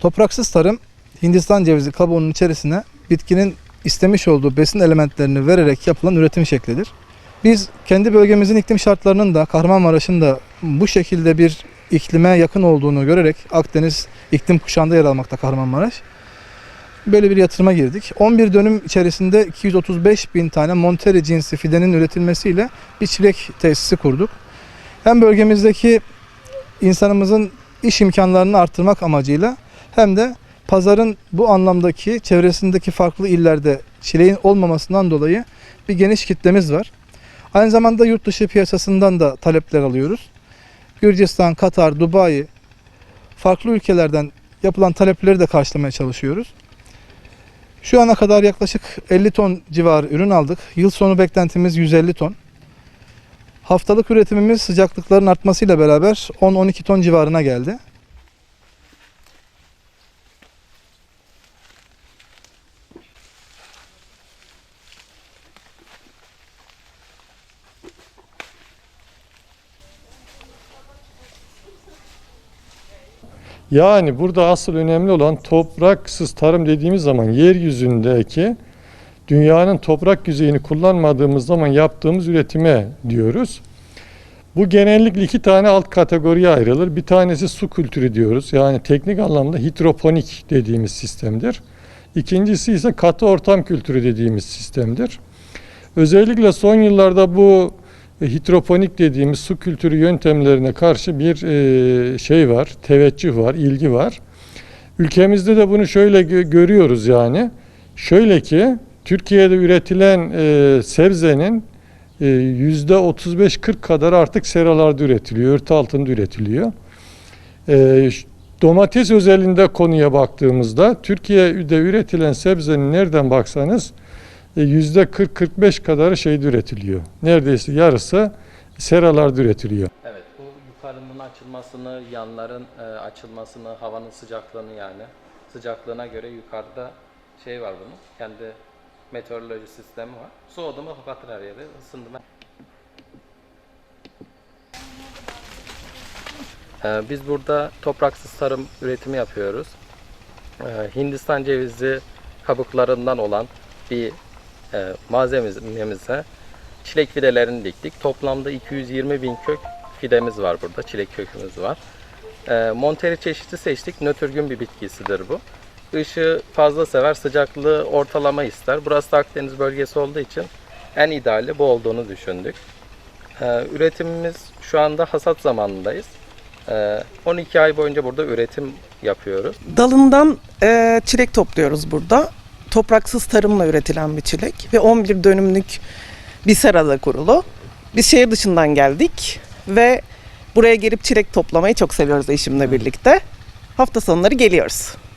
Topraksız tarım Hindistan cevizi kabuğunun içerisine bitkinin istemiş olduğu besin elementlerini vererek yapılan üretim şeklidir. Biz kendi bölgemizin iklim şartlarının da Kahramanmaraş'ın da bu şekilde bir iklime yakın olduğunu görerek Akdeniz iklim kuşağında yer almakta Kahramanmaraş. Böyle bir yatırıma girdik. 11 dönüm içerisinde 235 bin tane Monteri cinsi fidenin üretilmesiyle bir çilek tesisi kurduk. Hem bölgemizdeki insanımızın iş imkanlarını arttırmak amacıyla hem de pazarın bu anlamdaki çevresindeki farklı illerde çileğin olmamasından dolayı bir geniş kitlemiz var. Aynı zamanda yurt dışı piyasasından da talepler alıyoruz. Gürcistan, Katar, Dubai farklı ülkelerden yapılan talepleri de karşılamaya çalışıyoruz. Şu ana kadar yaklaşık 50 ton civarı ürün aldık. Yıl sonu beklentimiz 150 ton. Haftalık üretimimiz sıcaklıkların artmasıyla beraber 10-12 ton civarına geldi. Yani burada asıl önemli olan topraksız tarım dediğimiz zaman yeryüzündeki dünyanın toprak yüzeyini kullanmadığımız zaman yaptığımız üretime diyoruz. Bu genellikle iki tane alt kategoriye ayrılır. Bir tanesi su kültürü diyoruz. Yani teknik anlamda hidroponik dediğimiz sistemdir. İkincisi ise katı ortam kültürü dediğimiz sistemdir. Özellikle son yıllarda bu hidroponik dediğimiz su kültürü yöntemlerine karşı bir e, şey var, teveccüh var, ilgi var. Ülkemizde de bunu şöyle gö- görüyoruz yani. Şöyle ki Türkiye'de üretilen e, sebzenin e, yüzde 35-40 kadar artık seralarda üretiliyor, örtü altında üretiliyor. E, domates özelinde konuya baktığımızda Türkiye'de üretilen sebzenin nereden baksanız e, yüzde 40-45 kadarı şeyde üretiliyor. Neredeyse yarısı seralarda üretiliyor. Evet, bu yukarının açılmasını, yanların e, açılmasını, havanın sıcaklığını yani sıcaklığına göre yukarıda şey var bunun. Kendi meteoroloji sistemi var. Soğudu mu kapatır her yeri, ısındı mı. E, biz burada topraksız tarım üretimi yapıyoruz. E, Hindistan cevizi kabuklarından olan bir e, malzememize çilek fidelerini diktik. Toplamda 220 bin kök fidemiz var burada. Çilek kökümüz var. E, Monteri çeşidi seçtik. Nötrgün bir bitkisidir bu. Işığı fazla sever, sıcaklığı ortalama ister. Burası da Akdeniz bölgesi olduğu için en ideali bu olduğunu düşündük. E, üretimimiz şu anda hasat zamanındayız. E, 12 ay boyunca burada üretim yapıyoruz. Dalından e, çilek topluyoruz burada. Topraksız tarımla üretilen bir çilek ve 11 dönümlük bir serada kurulu. Biz şehir dışından geldik ve buraya gelip çilek toplamayı çok seviyoruz eşimle birlikte. Hafta sonları geliyoruz.